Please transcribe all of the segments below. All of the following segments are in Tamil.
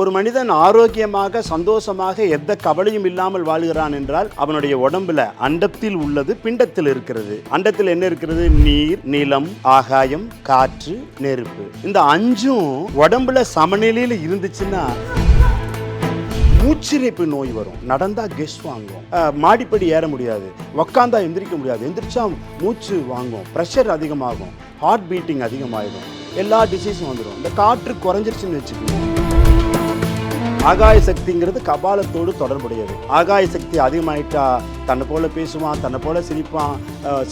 ஒரு மனிதன் ஆரோக்கியமாக சந்தோஷமாக எந்த கவலையும் இல்லாமல் வாழ்கிறான் என்றால் அவனுடைய உடம்புல அண்டத்தில் உள்ளது பிண்டத்தில் இருக்கிறது. அண்டத்தில் என்ன இருக்கிறது? நீர் நிலம் ஆகாயம் காற்று நெருப்பு. இந்த அஞ்சும் உடம்புல சமநிலையில் இருந்துச்சுன்னா மூச்சிரைப்பு நோய் வரும். நடந்தா கெஸ் வாங்கும் மாடிப்படி ஏற முடியாது. உக்காந்தா எந்திரிக்க முடியாது. எந்திரிச்சா மூச்சு வாங்கும் ப்ரெஷர் அதிகமாகும். ஹார்ட் பீட்டிங் அதிகமாகிடும் எல்லா டிசீஸும் வந்துடும் இந்த காற்று குறைஞ்சிருச்சுன்னு வச்சுக்கோங்க. ஆகாய சக்திங்கிறது கபாலத்தோடு தொடர்புடையது. ஆகாய சக்தி அதிகமாயிட்டா தன்னை போல பேசுவான் தன்னை போல சிரிப்பான்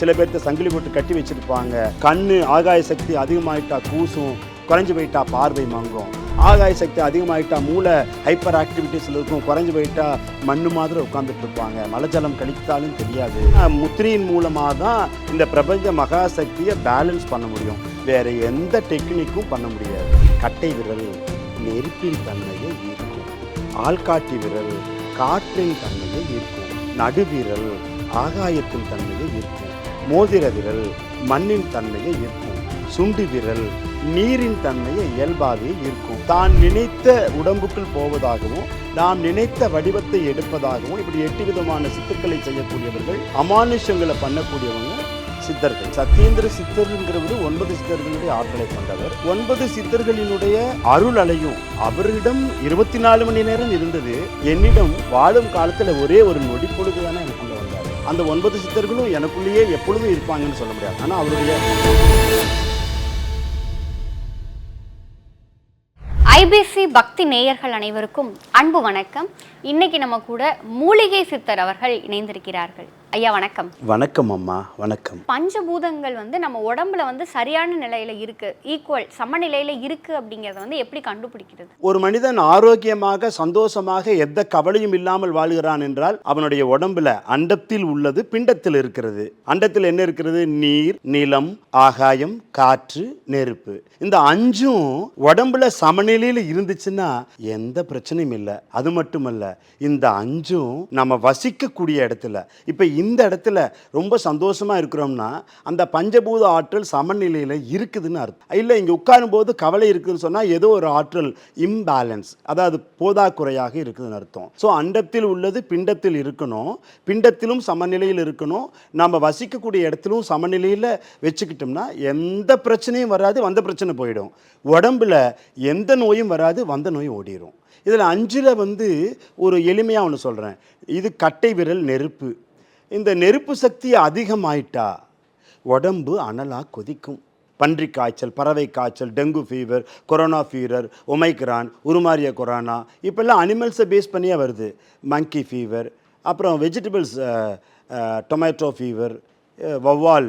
சில பேர்த்த சங்கிலி போட்டு கட்டி வச்சிருப்பாங்க. கண்ணு ஆகாய சக்தி அதிகமாயிட்டா கூசும் குறைஞ்சு போயிட்டா பார்வை மங்கும். ஆகாய சக்தி அதிகமாயிட்டா மூளை ஹைப்பர் ஆக்டிவிட்டிஸில் இருக்கும் குறைஞ்சு போயிட்டா மண்ணு மாதிரி உட்காந்துட்டு இருப்பாங்க. மலஜலம் கழித்தாலும் தெரியாது. முத்திரையின் மூலமாக தான் இந்த பிரபஞ்ச மகா சக்தியை பேலன்ஸ் பண்ண முடியும். வேறு எந்த டெக்னிக்கும் பண்ண முடியாது. கட்டை விரல் நெருப்பின் தன்மை. ஆள்காட்டி விரல் காற்றின் தன்மையை ஈர்க்கும். நடுவிரல் ஆகாயத்தின் தன்மையை ஈர்க்கும். மோதிர விரல் மண்ணின் தன்மையை ஈர்க்கும். சுண்டு விரல் நீரின் தன்மையை இயல்பாகவே இருக்கும் தான் நினைத்த உடம்புக்குள் போவதாகவும் நாம் நினைத்த வடிவத்தை எடுப்பதாகவும் இப்படி எட்டு விதமான சித்துக்களை செய்யக்கூடியவர்கள் அமானுஷங்களை பண்ணக்கூடியவங்க சித்தர்கள். சத்யேந்திர சித்தருங்கிறவர் ஒன்பது சித்தர்களுடைய ஆற்றலை கொண்டவர். ஒன்பது சித்தர்களினுடைய அருள் அலையும் அவரிடம் இருபத்தி நாலு மணி நேரம் இருந்தது. என்னிடம் வாழும் காலத்துல ஒரே ஒரு நொடி பொழுது தானே எனக்குள்ள வந்தார். அந்த ஒன்பது சித்தர்களும் எனக்குள்ளேயே எப்பொழுதும் இருப்பாங்கன்னு சொல்ல முடியாது. ஆனா அவருடைய ஐபிசி பக்தி நேயர்கள் அனைவருக்கும் அன்பு வணக்கம். இன்னைக்கு நம்ம கூட மூலிகை சித்தர் அவர்கள் இணைந்திருக்கிறார்கள். ஐயா வணக்கம். வணக்கம் அம்மா வணக்கம். பஞ்சபூதங்கள் வந்து நம்ம உடம்புல வந்து சரியான நிலையில இருக்கு. ஈக்குவல் சமநிலையில இருக்கு அப்படிங்கறத வந்து எப்படி கண்டுபிடிக்கிறது? ஒரு மனிதன் ஆரோக்கியமாக சந்தோஷமாக எந்த கவலையும் இல்லாமல் வாழ்கிறான் என்றால் அவனுடைய உடம்புல அண்டத்தில் உள்ளது பிண்டத்தில் இருக்கிறது. அண்டத்தில் என்ன இருக்கிறது? நீர் நிலம் ஆகாயம் காற்று நெருப்பு. இந்த அஞ்சும் உடம்புல சமநிலையில் இருந்துச்சுன்னா எந்த பிரச்சனையும் இல்லை. அது மட்டுமல்ல இந்த அஞ்சும் நம்ம வசிக்கக்கூடிய இடத்துல. இப்போ இந்த இடத்துல ரொம்ப சந்தோஷமாக இருக்கிறோம்னா அந்த பஞ்சபூத ஆற்றல் சமநிலையில் இருக்குதுன்னு அர்த்தம். இல்லை இங்கே உட்காரும்போது கவலை இருக்குதுன்னு சொன்னால் ஏதோ ஒரு ஆற்றல் இம்பேலன்ஸ் அதாவது போதாக்குறையாக இருக்குதுன்னு அர்த்தம். ஸோ அண்டத்தில் உள்ளது பிண்டத்தில் இருக்கணும். பிண்டத்திலும் சமநிலையில் இருக்கணும். நம்ம வசிக்கக்கூடிய இடத்திலும் சமநிலையில் வச்சுக்கிட்டோம்னா எந்த பிரச்சனையும் வராது வந்த பிரச்சனை போயிடும். உடம்புல எந்த நோயும் வராது வந்த நோய் ஓடிடும் இதில் அஞ்சில் வந்து ஒரு எளிமையாக ஒன்று சொல்கிறேன் இது கட்டை விரல் நெருப்பு. இந்த நெருப்பு சக்தி அதிகமாயிட்டா? உடம்பு அனலாக கொதிக்கும். பன்றி காய்ச்சல் பறவை காய்ச்சல் dengue fever corona fever Omicron உருமாறிய கொரோனா இப்போல்லாம் அனிமல்ஸை பேஸ் பண்ணியே வருது. மங்கி ஃபீவர் அப்புறம் வெஜிடபிள்ஸ் டொமேட்டோ ஃபீவர் வவ்வால்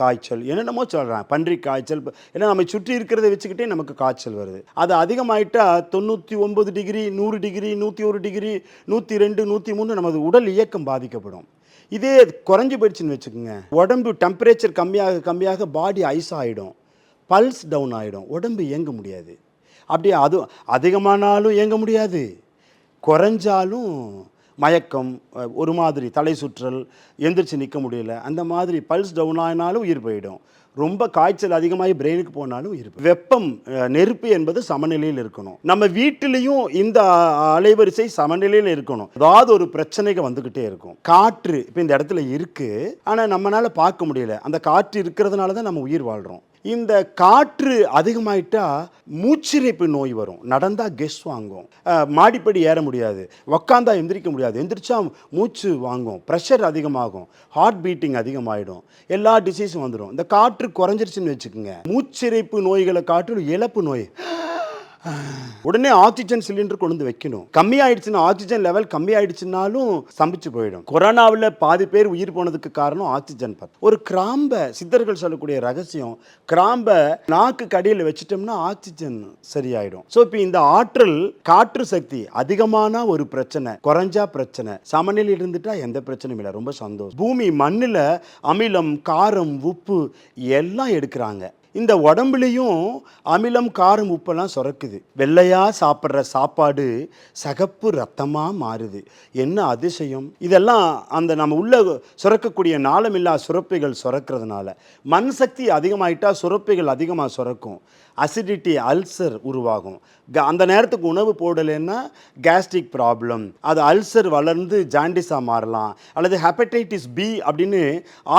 காய்ச்சல் என்னென்னமோ சொல்கிறேன் பன்றி காய்ச்சல் ஏன்னா நம்ம சுற்றி இருக்கிறத வச்சுக்கிட்டே நமக்கு காய்ச்சல் வருது. அது அதிகமாயிட்டா தொண்ணூற்றி ஒம்பது டிகிரி நூறு டிகிரி நூற்றி ஒரு டிகிரி நூற்றி ரெண்டு நூற்றி மூணு நமது உடல் இயக்கம் பாதிக்கப்படும். இதே குறைஞ்சி போயிடுச்சுன்னு வச்சுக்கோங்க. உடம்பு டெம்பரேச்சர் கம்மியாக கம்மியாக பாடி ஐஸ் ஆகிடும் பல்ஸ் டவுன் ஆகிடும் உடம்பு இயங்க முடியாது. அப்படியே அது அதிகமானாலும் இயங்க முடியாது. குறைஞ்சாலும் மயக்கம் ஒரு மாதிரி தலை சுற்றல் எந்திரிச்சு நிற்க முடியல அந்த மாதிரி பல்ஸ் டவுன் ஆனாலும் உயிர் போயிடும். ரொம்ப காய்ச்சல் அதிகமாகி பிரெயினுக்கு போனாலும் உயிர் வெப்பம் நெருப்பு என்பது சமநிலையில் இருக்கணும். நம்ம வீட்டிலையும் இந்த அலைவரிசை சமநிலையில் இருக்கணும். ஏதாவது ஒரு பிரச்சனைகள் வந்துக்கிட்டே இருக்கும். காற்று இப்போ இந்த இடத்துல இருக்கு. ஆனால் நம்மளால் பார்க்க முடியல. அந்த காற்று இருக்கிறதுனால தான் நம்ம உயிர் வாழ்கிறோம் இந்த காற்று அதிகமாயிட்டா மூச்சிரைப்பு நோய் வரும். நடந்தால் கெஸ் வாங்கும் மாடிப்படி ஏற முடியாது. உக்காந்தா எந்திரிக்க முடியாது. எந்திரிச்சா மூச்சு வாங்கும். ப்ரெஷர் அதிகமாகும். ஹார்ட் பீட்டிங் அதிகமாயிடும். எல்லா டிசீஸும் வந்துடும் இந்த காற்று குறைஞ்சிருச்சுன்னு வச்சுக்கோங்க. மூச்சிரைப்பு நோய்களை காட்டிலும் இழப்பு நோய். உடனே ஆக்சிஜன் சிலிண்டர் கொண்டு வந்து வைக்கணும். கம்மி ஆயிடுச்சுன்னா ஆக்சிஜன் லெவல் கம்மி ஆயிடுச்சுனாலும் ஸ்தம்பிச்சு போயிடும். கொரோனாவில் பாதி பேர் உயிர் போனதுக்கு காரணம் ஆக்சிஜன் பத். ஒரு கிராம்பை சித்தர்கள் சொல்லக்கூடிய ரகசியம் கிராம்பை நாக்கு கடியில் வச்சுட்டோம்னா ஆக்சிஜன் சரியாயிடும். ஸோ இப்போ இந்த ஆற்றல் காற்று சக்தி அதிகமான ஒரு பிரச்சனை குறைஞ்சா பிரச்சனை. சமநிலையில் இருந்துட்டா எந்த பிரச்சனையும் இல்லை. ரொம்ப சந்தோஷம். பூமி மண்ணில் அமிலம் காரம் உப்பு எல்லாம் எடுக்கிறாங்க. இந்த உடம்புலையும் அமிலம் காரம் உப்பெல்லாம் சுரக்குது. வெள்ளையாக சாப்பிட்ற சாப்பாடு சகப்பு ரத்தமாக மாறுது. என்ன அதிசயம்? இதெல்லாம் அந்த நம்ம உள்ள சுரக்கக்கூடிய நாளமில்லா சுரப்பிகள் சுரக்கிறதுனால மண் சக்தி அதிகமாயிட்டால் சுரப்பிகள் அதிகமாக சுரக்கும். அசிடிட்டி அல்சர் உருவாகும். அந்த நேரத்துக்கு உணவு போடலைன்னா கேஸ்ட்ரிக் ப்ராப்ளம் அது அல்சர் வளர்ந்து ஜாண்டிஸாக மாறலாம். அல்லது ஹெப்படைட்டிஸ் பி அப்படின்னு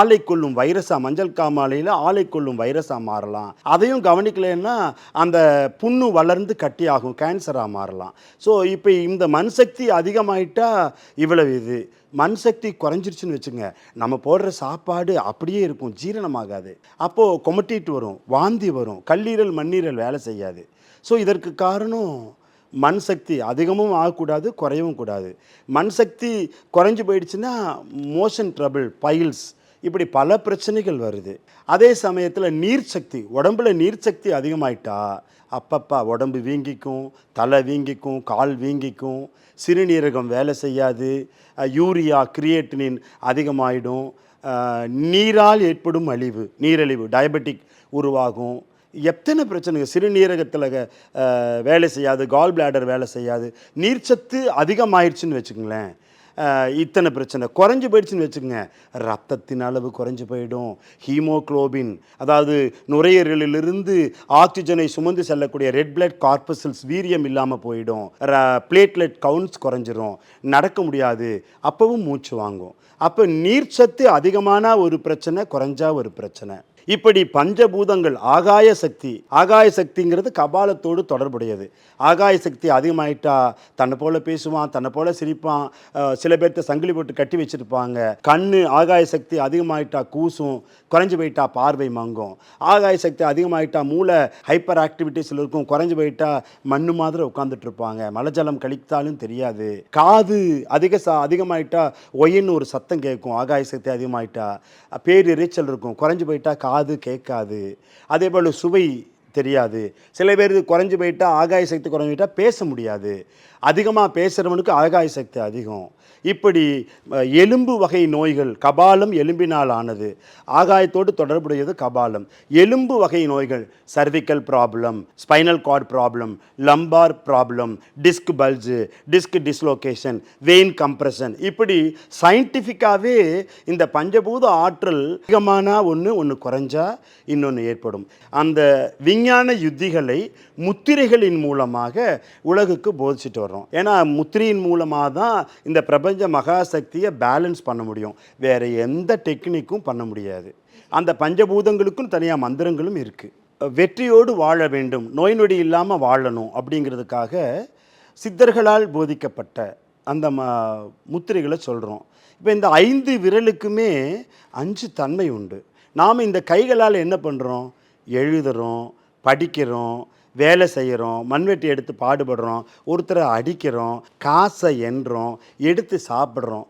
ஆலை கொள்ளும் வைரஸாக மஞ்சள் காமாலையில் ஆலை கொள்ளும் வைரஸாக மாறலாம். அதையும் கவனிக்கலைன்னா அந்த புண்ணு வளர்ந்து கட்டியாகும் கேன்சராக மாறலாம். ஸோ இப்போ இந்த மண் சக்தி அதிகமாயிட்டா இவ்வளவு இது. மண் சக்தி குறைஞ்சிருச்சுன்னு வச்சுங்க நம்ம போடுற சாப்பாடு அப்படியே இருக்கும் ஜீரணமாகாது. அப்போது கொமட்டிட்டு வரும் வாந்தி வரும் கல்லீரல் மண்ணீரல் வேலை செய்யாது. ஸோ இதற்கு காரணம் மண் சக்தி. அதிகமும் ஆகக்கூடாது குறையவும் கூடாது. மண் சக்தி குறைஞ்சு போயிடுச்சுன்னா மோஷன் ட்ரபிள் பைல்ஸ் இப்படி பல பிரச்சனைகள் வருது. அதே சமயத்தில் நீர் சக்தி உடம்புல நீர் சக்தி அதிகமாயிட்டா அப்பப்பா உடம்பு வீங்கிக்கும் தலை வீங்கிக்கும் கால் வீங்கிக்கும் சிறுநீரகம் வேலை செய்யாது யூரியா கிரியேட்டினின் அதிகமாயிடும் நீரால் ஏற்படும் அழிவு நீரழிவு டயபெட்டிக் உருவாகும் எத்தனை பிரச்சனைங்க சிறுநீரகத்தில் வேலை செய்யாது கால் பிளாடர் வேலை செய்யாது. நீர்ச்சத்து அதிகமாயிருச்சுன்னு வச்சுக்கோங்களேன். இத்தனை பிரச்சனை. குறைஞ்சி போயிடுச்சுன்னு வச்சுக்கோங்க. ரத்தத்தின் அளவு குறைஞ்சி போயிடும். ஹீமோக்ளோபின் அதாவது நுரையீரலிலிருந்து ஆக்சிஜனை சுமந்து செல்லக்கூடிய ரெட் பிளட் கார்பசல்ஸ் வீரியம் இல்லாமல் போயிடும். பிளேட்லெட் கவுண்ட்ஸ் குறைஞ்சிரும். நடக்க முடியாது. அப்போவும் மூச்சு வாங்கும். அப்போ நீர்ச்சத்து அதிகமான ஒரு பிரச்சனை குறைஞ்சா ஒரு பிரச்சனை. இப்படி பஞ்சபூதங்கள் ஆகாய சக்தி ஆகாய சக்திங்கிறது கபாலத்தோடு தொடர்புடையது. ஆகாய சக்தி அதிகமாயிட்டா தன்னை போல பேசுவான் தன்னை போல சிரிப்பான் சில பேர்த்த சங்கிலி போட்டு கட்டி வச்சிருப்பாங்க. கண்ணு ஆகாய சக்தி அதிகமாயிட்டா கூசும் குறைஞ்சு போயிட்டா பார்வை மங்கும். ஆகாய சக்தி அதிகமாயிட்டா மூளை ஹைப்பர் ஆக்டிவிட்டிஸில் இருக்கும் குறைஞ்சு போயிட்டா மண்ணு மாதிரி உட்காந்துட்டு இருப்பாங்க. மலஜலம் கழித்தாலும் தெரியாது. காது அதிக சா அதிகமாயிட்டா ஒயின்னு ஒரு சத்தம் கேட்கும் ஆகாய சக்தி அதிகமாயிட்டா. பேர் எரிச்சல் இருக்கும் குறைஞ்சு போயிட்டா காது கேட்காது. அதே போல் சுவை தெரியாது. சில பேர் குறைஞ்சி போயிட்டால் ஆகாய சக்தி குறைஞ்சி போயிட்டால் பேச முடியாது. அதிகமாக பேசுகிறவனுக்கு ஆகாய சக்தி அதிகம். இப்படி எலும்பு வகை நோய்கள் கபாலம் எலும்பினால் ஆனது. ஆகாயத்தோடு தொடர்புடையது கபாலம். எலும்பு வகை நோய்கள் cervical problem spinal cord problem lumbar problem disc bulge disc dislocation vein compression இப்படி சயின்டிஃபிக்காகவே இந்த பஞ்சபூத ஆற்றல் அதிகமான ஒன்று ஒன்று குறைஞ்சா இன்னொன்று ஏற்படும். அந்த விஞ்ஞான யுத்திகளை முத்திரைகளின் மூலமாக உலகுக்கு போதிச்சுட்டு வர்றோம் ஏன்னா முத்திரையின் மூலமாக தான் இந்த பிரபஞ்ச மகாசக்தியை பேலன்ஸ் பண்ண முடியும். வேறு எந்த டெக்னிக்கும் பண்ண முடியாது. அந்த பஞ்சபூதங்களுக்கும் தனியாக மந்திரங்களும் இருக்குது வெற்றியோடு வாழ வேண்டும். நோய் நொடி இல்லாமல் வாழணும் அப்படிங்கிறதுக்காக சித்தர்களால் போதிக்கப்பட்ட அந்த ம முத்திரைகளை சொல்கிறோம் இப்போ இந்த ஐந்து விரலுக்குமே அஞ்சு தன்மை உண்டு. நாம் இந்த கைகளால் என்ன பண்ணுறோம் எழுதுகிறோம் படிக்கிறோம் வேலை செய்கிறோம் மண்வெட்டி எடுத்து பாடுபடுறோம் ஒருத்தரை அடிக்கிறோம் காசை எண்ணுறோம் எடுத்து சாப்பிட்றோம்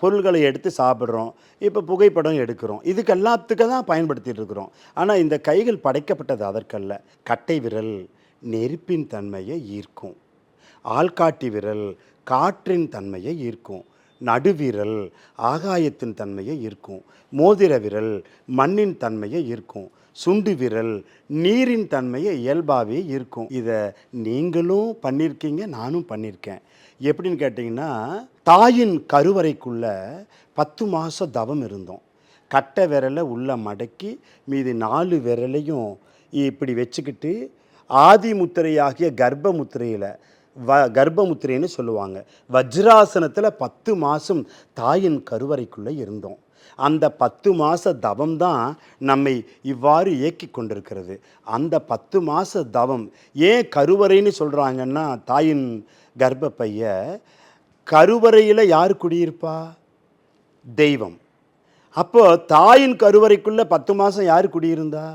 பொருள்களை எடுத்து சாப்பிட்றோம் இப்போ புகைப்படம் எடுக்கிறோம். இதுக்கு எல்லாத்துக்கு தான் பயன்படுத்திட்டு இருக்கிறோம். ஆனால் இந்த கைகள் படைக்கப்பட்டது அதற்கல்ல. கட்டை விரல் நெருப்பின் தன்மையை ஈர்க்கும். ஆள்காட்டி விரல் காற்றின் தன்மையை ஈர்க்கும். நடுவிரல் ஆகாயத்தின் தன்மையை ஈர்க்கும். மோதிர விரல் மண்ணின் தன்மையை ஈர்க்கும். சுண்டு விரல் நீரின் தன்மையை இயல்பாகவே இருக்கும் இதை நீங்களும் பண்ணியிருக்கீங்க நானும் பண்ணியிருக்கேன் எப்படின்னு கேட்டிங்கன்னா தாயின் கருவறைக்குள்ள பத்து மாதம் தவம் இருந்தோம். கட்டை விரலை உள்ள மடக்கி மீதி நாலு விரலையும் இப்படி வச்சுக்கிட்டு ஆதி முத்திரையாகிய கர்ப்ப முத்திரையில் வ கர்ப்பமுத்திரைன்னு சொல்லுவாங்க. வஜ்ராசனத்தில் பத்து மாதம் தாயின் கருவறைக்குள்ளே இருந்தோம். அந்த பத்து மாத தவம் தான் நம்மை இவ்வாறு இயக்கி கொண்டிருக்கிறது. அந்த பத்து மாத தவம் ஏன் கருவறைன்னு சொல்கிறாங்கன்னா தாயின் கர்ப்பப்பைய கருவறையில் யார் குடியிருப்பா? தெய்வம். அப்போ தாயின் கருவறைக்குள்ளே பத்து மாதம் யார் குடியிருந்தா?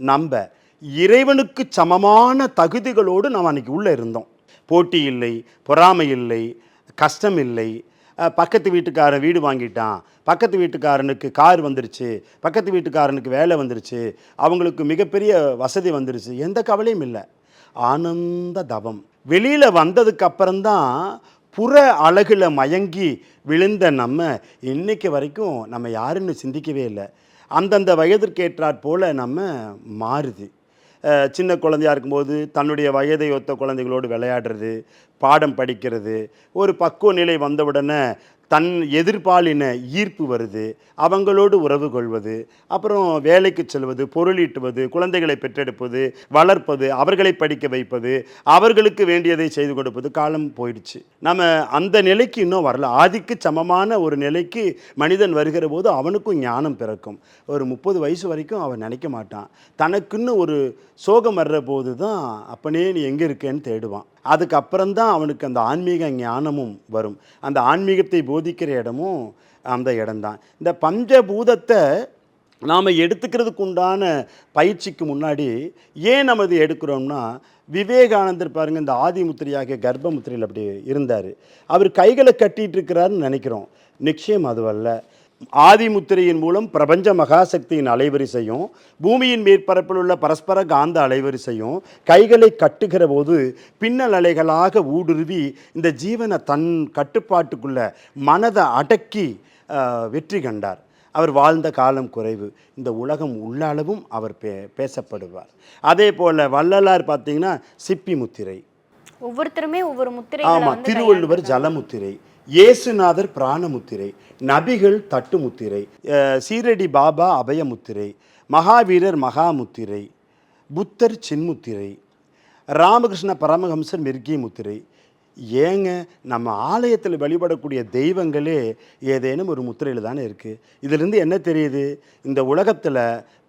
நம்ம. இறைவனுக்கு சமமான தகுதிகளோடு நாம் அன்றைக்கி உள்ளே இருந்தோம். போட்டி இல்லை பொறாமை இல்லை கஷ்டம் இல்லை பக்கத்து வீட்டுக்காரன் வீடு வாங்கிட்டான். பக்கத்து வீட்டுக்காரனுக்கு கார் வந்துருச்சு. பக்கத்து வீட்டுக்காரனுக்கு வேலை வந்துருச்சு. அவங்களுக்கு மிகப்பெரிய வசதி வந்துருச்சு. எந்த கவலையும் இல்லை. ஆனந்த தவம். வெளியில் வந்ததுக்கப்புறம்தான் புற அழகில் மயங்கி விழுந்த நம்ம இன்னைக்கு வரைக்கும் நம்ம யாருன்னு சிந்திக்கவே இல்லை. அந்தந்த வயதிற்கேற்றாற் போல் நம்ம மாறுது. சின்ன குழந்தையா இருக்கும்போது தன்னுடைய வயதை ஒத்த குழந்தைகளோடு விளையாடுறது பாடம் படிக்கிறது ஒரு பக்குவ நிலை வந்தவுடனே தன் எதிர்பாலின ஈர்ப்பு வருது அவங்களோடு உறவு கொள்வது அப்புறம் வேலைக்கு செல்வது பொருளீட்டுவது குழந்தைகளை பெற்றெடுப்பது வளர்ப்பது அவர்களை படிக்க வைப்பது அவர்களுக்கு வேண்டியதை செய்து கொடுப்பது காலம் போயிடுச்சு. நம்ம அந்த நிலைக்கு இன்னும் வரல. ஆதிக்கு சமமான ஒரு நிலைக்கு மனிதன் வருகிற போது அவனுக்கும் ஞானம் பிறக்கும். ஒரு முப்பது வயசு வரைக்கும் அவன் நினைக்க மாட்டான். தனக்குன்னு ஒரு சோகம் வர்ற போது தான் அப்பனே நீ எங்கே இருக்கேன்னு தேடுவான். அதுக்கப்புறம் தான் அவனுக்கு அந்த ஆன்மீக ஞானமும் வரும். அந்த ஆன்மீகத்தை போதிக்கிற இடமும் அந்த இடம்தான். இந்த பஞ்சபூதத்தை நாம் எடுத்துக்கிறதுக்கு உண்டான பயிற்சிக்கு முன்னாடி ஏன் நம்ம இது எடுக்கிறோம்னா விவேகானந்தர் பாருங்க இந்த ஆதிமுத்திரையாக கர்ப்பமுத்திரையில் அப்படி இருந்தார். அவர் கைகளை கட்டிகிட்டு இருக்கிறாருன்னு நினைக்கிறோம். நிச்சயம் அதுவல்ல ஆதிமுத்திரையின் மூலம் பிரபஞ்ச மகாசக்தியின் அலைவரிசையும் பூமியின் மேற்பரப்பில் உள்ள பரஸ்பர காந்த அலைவரிசையும் கைகளை கட்டுகிற போது பின்னல் அலைகளாக ஊடுருவி இந்த ஜீவனை தன் கட்டுப்பாட்டுக்குள்ள மனதை அடக்கி வெற்றி கண்டார். அவர் வாழ்ந்த காலம் குறைவு. இந்த உலகம் உள்ளளவும் அவர் பே பேசப்படுவார். அதே போல் வள்ளலார் பார்த்தீங்கன்னா சிப்பி முத்திரை. ஒவ்வொருத்தருமே ஒவ்வொரு முத்திரைகளை ஆமா வந்து திருவள்ளுவர் ஜலமுத்திரை. இயேசுநாதர் பிராணமுத்திரை நபிகள் தட்டுமுத்திரை சீரடி பாபா அபயமுத்திரை மகாவீரர் மகாமுத்திரை புத்தர் சின்முத்திரை ராமகிருஷ்ண பரமஹம்சர் மிர்கி முத்திரை ஏங்க நம்ம ஆலயத்தில் வழிபடக்கூடிய தெய்வங்களே ஏதேனும் ஒரு முத்திரையில் தானே இருக்குது இதிலிருந்து என்ன தெரியுது? இந்த உலகத்தில்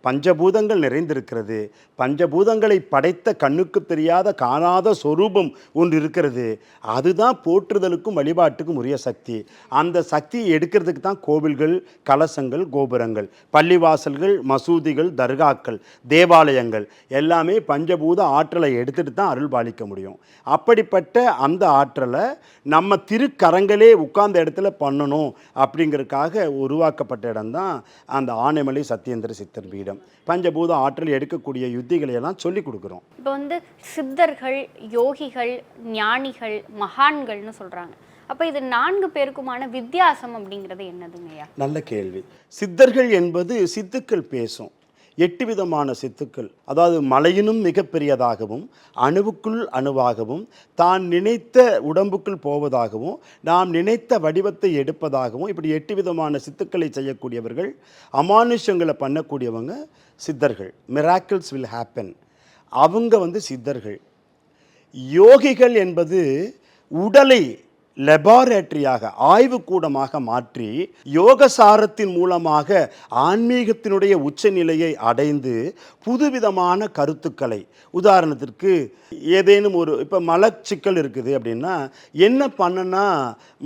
பஞ்சபூதங்கள் நிறைந்திருக்கிறது. பஞ்சபூதங்களை படைத்த கண்ணுக்கு தெரியாத காணாத சொரூபம் ஒன்று இருக்கிறது. அதுதான் போற்றுதலுக்கும் வழிபாட்டுக்கும் உரிய சக்தி. அந்த சக்தியை எடுக்கிறதுக்கு தான் கோவில்கள் கலசங்கள் கோபுரங்கள் பள்ளிவாசல்கள் மசூதிகள் தர்காக்கள் தேவாலயங்கள் எல்லாமே பஞ்சபூத ஆற்றலை எடுத்துகிட்டு தான் அருள் பாலிக்க முடியும். அப்படிப்பட்ட அந்த ஆற்றலை நம்ம திருக்கரங்களே உட்கார்ந்த இடத்துல பண்ணணும் அப்படிங்கிறதுக்காக உருவாக்கப்பட்ட இடம்தான் அந்த ஆனைமலை சத்யேந்திர சித்தர் பீடம். பஞ்சபூத ஆற்றல் எடுக்கக்கூடிய யுத்திகளை எல்லாம் சொல்லி கொடுக்குறோம். இப்போ வந்து சித்தர்கள் யோகிகள் ஞானிகள் மகான்கள்னு சொல்றாங்க. அப்ப இது நான்கு பேருக்குமான வித்தியாசம் அப்படிங்கிறது என்னதுங்கய்யா? நல்ல கேள்வி. சித்தர்கள் என்பது சித்துக்கள் பேசும். எட்டு விதமான சித்துக்கள். அதாவது மலையினும் மிகப்பெரியதாகவும் அணுவுக்குள் அணுவாகவும் தான் நினைத்த உடம்புக்குள் போவதாகவும் நாம் நினைத்த வடிவத்தை எடுப்பதாகவும் இப்படி எட்டு விதமான சித்துக்களை செய்யக்கூடியவர்கள் அமானுஷங்களை பண்ணக்கூடியவங்க சித்தர்கள். மிராக்கிள்ஸ் வில் ஹேப்பன் அவங்க வந்து சித்தர்கள். யோகிகள் என்பது உடலை லெபார்டரியாக ஆய்வுக்கூடமாக மாற்றி யோகசாரத்தின் மூலமாக ஆன்மீகத்தினுடைய உச்சநிலையை அடைந்து புதுவிதமான கருத்துக்களை உதாரணத்திற்கு ஏதேனும் ஒரு இப்போ மலச்சிக்கல் இருக்குது அப்படின்னா என்ன பண்ணனா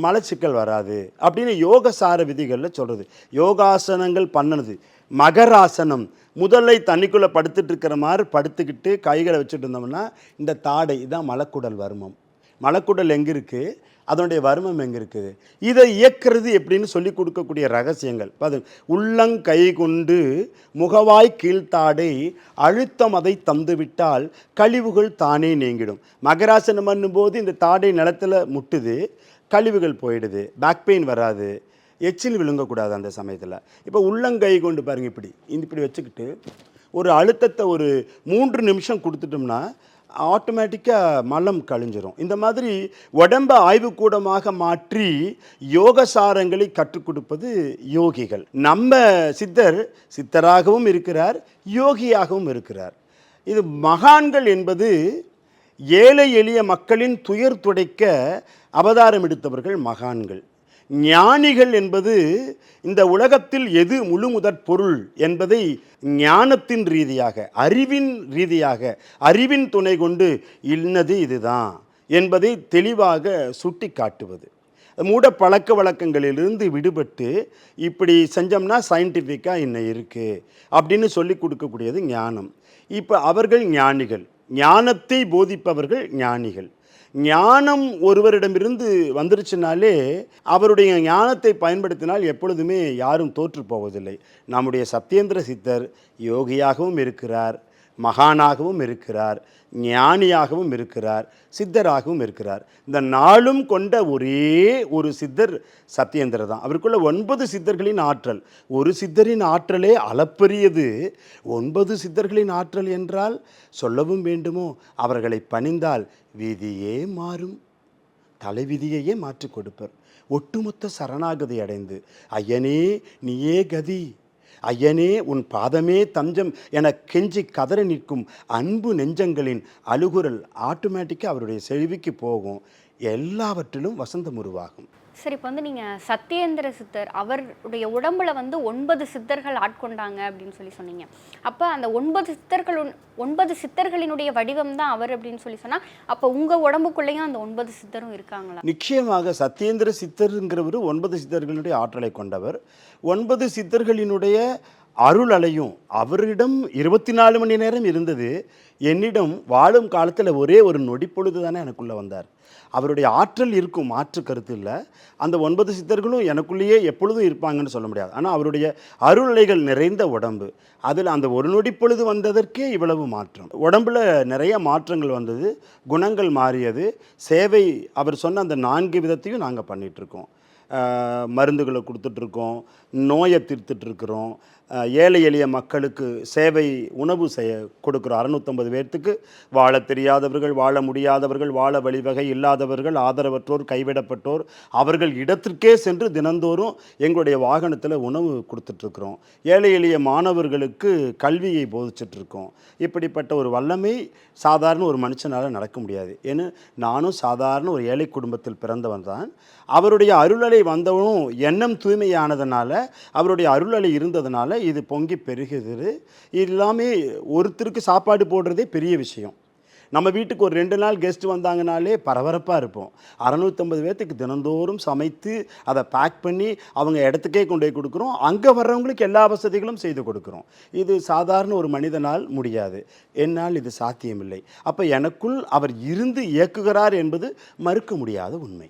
மலச்சிக்கல் வராது அப்படின்னு யோகசார விதிகளில் சொல்கிறது யோகாசனங்கள் பண்ணது மகராசனம். முதலை தண்ணிக்குள்ளே படுத்துட்டு இருக்கிற மாதிரி படுத்துக்கிட்டு கைகளை வச்சுட்டு இருந்தோம்னா இந்த தாடை தான் மலக்குடல் வருமம். மலக்குடல் எங்கே இருக்குது அதனுடைய வருமம் எங்கே இருக்குது இதை இயக்கிறது எப்படின்னு சொல்லி கொடுக்கக்கூடிய ரகசியங்கள். பாரு உள்ளங்கை கொண்டு முகவாய் கீழ்த்தாடை அழுத்தம் அதை தந்துவிட்டால் கழிவுகள் தானே நீங்கிடும். மகராசனம் பண்ணும்போது இந்த தாடை நிலத்தில் முட்டுது கழிவுகள் போயிடுது பேக் பெயின் வராது எச்சில் விழுங்கக்கூடாது அந்த சமயத்தில். இப்போ உள்ளங்கை கொண்டு பாருங்க இப்படி இந்த இப்படி வச்சுக்கிட்டு ஒரு அழுத்தத்தை ஒரு மூன்று நிமிஷம் கொடுத்துட்டோம்னா ஆட்டோமேட்டிக்காக மலம் கழிஞ்சிரும். இந்த மாதிரி உடம்ப ஆய்வுக்கூடமாக மாற்றி யோகசாரங்களை கற்றுக் கொடுப்பது யோகிகள். நம்ம சித்தர் சித்தராகவும் இருக்கிறார் யோகியாகவும் இருக்கிறார். இது மகான்கள் என்பது ஏழை எளிய மக்களின் துயர் துடைக்க அவதாரம் எடுத்தவர்கள் மகான்கள். ஞானிகள் என்பது இந்த உலகத்தில் எது முழு முதற் பொருள் என்பதை ஞானத்தின் ரீதியாக அறிவின் ரீதியாக அறிவின் துணை கொண்டு இன்னது இதுதான் என்பதை தெளிவாக சுட்டி காட்டுவது மூட பழக்க வழக்கங்களிலிருந்து விடுபட்டு இப்படி செஞ்சோம்னா சயின்டிஃபிக்காக இன்னும் இருக்குது அப்படின்னு சொல்லி கொடுக்கக்கூடியது ஞானம். இப்போ அவர்கள் ஞானிகள். ஞானத்தை போதிப்பவர்கள் ஞானிகள். ஞானம் ஒருவரிடமிருந்து வந்துருச்சுனாலே அவருடைய ஞானத்தை பயன்படுத்தினால் எப்பொழுதுமே யாரும் தோற்று போவதில்லை. நம்முடைய சத்யேந்திர சித்தர் யோகியாகவும் இருக்கிறார். மகானாகவும் இருக்கிறார் ஞானியாகவும் இருக்கிறார் சித்தராகவும் இருக்கிறார். இந்த நாளும் கொண்ட ஒரே ஒரு சித்தர் சத்யேந்திர தான். அவருக்குள்ள ஒன்பது சித்தர்களின் ஆற்றல். ஒரு சித்தரின் ஆற்றலே அளப்பரியது. ஒன்பது சித்தர்களின் ஆற்றல் என்றால் சொல்லவும் வேண்டுமோ? அவர்களை பணிந்தால் விதியே மாறும். தலைவிதியையே மாற்றிக் கொடுப்பர். ஒட்டுமொத்த சரணாகதி அடைந்து ஐயனே நீயே கதி. ஐயனே உன் பாதமே தஞ்சம் என கெஞ்சி கதற நிற்கும் அன்பு நெஞ்சங்களின் அழுகுரல் ஆட்டோமேட்டிக்காக அவருடைய செழிவுக்கு போகும். எல்லாவற்றிலும் வசந்தம் உருவாகும். சரி இப்போ வந்து நீங்க சத்யேந்திர சித்தர் அவருடைய உடம்புல வந்து ஒன்பது சித்தர்கள் ஆட்கொண்டாங்க அப்படின்னு சொல்லி சொன்னீங்க. அப்ப அந்த ஒன்பது சித்தர்கள் ஒன்பது சித்தர்களினுடைய வடிவம் தான் அவர் அப்படின்னு சொல்லி சொன்னா அப்ப உங்க உடம்புக்குள்ளேயும் அந்த ஒன்பது சித்தரும் இருக்காங்களா? நிச்சயமாக சத்யேந்திர சித்தருங்கிறவர் ஒன்பது சித்தர்களுடைய ஆற்றலை கொண்டவர். ஒன்பது சித்தர்களினுடைய அருள் அலையும் அவரிடம் இருபத்தி நாலு மணி நேரம் இருந்தது. என்னிடம் வாழும் காலத்தில் ஒரே ஒரு நொடிப்பொழுது தானே எனக்குள்ளே வந்தார். அவருடைய ஆற்றல் இருக்கும் மாற்று கருத்து இல்லை அந்த ஒன்பது சித்தர்களும் எனக்குள்ளேயே எப்பொழுதும் இருப்பாங்கன்னு சொல்ல முடியாது. ஆனால் அவருடைய அருள்நிலைகள் நிறைந்த உடம்பு. அதில் அந்த ஒரு நொடி பொழுது வந்ததற்கே இவ்வளவு மாற்றம். உடம்புல நிறைய மாற்றங்கள் வந்தது. குணங்கள் மாறியது. சேவை அவர் சொன்ன அந்த நான்கு விதத்தையும் நாங்கள் பண்ணிகிட்ருக்கோம் மருந்துகளை கொடுத்துட்ருக்கோம் நோயை தீர்த்துட்ருக்குறோம் ஏழை எளிய மக்களுக்கு சேவை உணவு செய்ய கொடுக்குறோம் அறுநூத்தம்பது பேர்த்துக்கு வாழ தெரியாதவர்கள் வாழ முடியாதவர்கள் வாழ வழிவகை இல்லாதவர்கள் ஆதரவற்றோர் கைவிடப்பட்டோர் அவர்கள் இடத்திற்கே சென்று தினந்தோறும் எங்களுடைய வாகனத்தில் உணவு கொடுத்துட்ருக்குறோம். ஏழை எளிய மாணவர்களுக்கு கல்வியை போதிச்சிட்ருக்கோம். இப்படிப்பட்ட ஒரு வல்லமை சாதாரண ஒரு மனுஷனால் நடக்க முடியாது. ஏன்னு நானும் சாதாரண ஒரு ஏழை குடும்பத்தில் பிறந்தவன் தான். அவருடைய அருளலை வந்தவனும் எண்ணம் தூய்மையானதுனால அவருடைய அருளலை இருந்ததுனால இது பொங்கி பெருகுது. இது எல்லாமே ஒருத்தருக்கு சாப்பாடு போடுறதே பெரிய விஷயம். நம்ம வீட்டுக்கு ஒரு ரெண்டு நாள் கெஸ்ட் வந்தாங்கனாலே பரபரப்பாக இருப்போம். அறநூற்றம்பது பேர்த்துக்கு தினந்தோறும் சமைத்து அதை பேக் பண்ணி அவங்க இடத்துக்கே கொண்டு போய் கொடுக்குறோம். அங்கே வர்றவங்களுக்கு எல்லா வசதிகளும் செய்து கொடுக்குறோம். இது சாதாரண ஒரு மனிதனால் முடியாது. என்னால் இது சாத்தியமில்லை. அப்போ எனக்குள் அவர் இருந்து இயக்குகிறார் என்பது மறுக்க முடியாத உண்மை.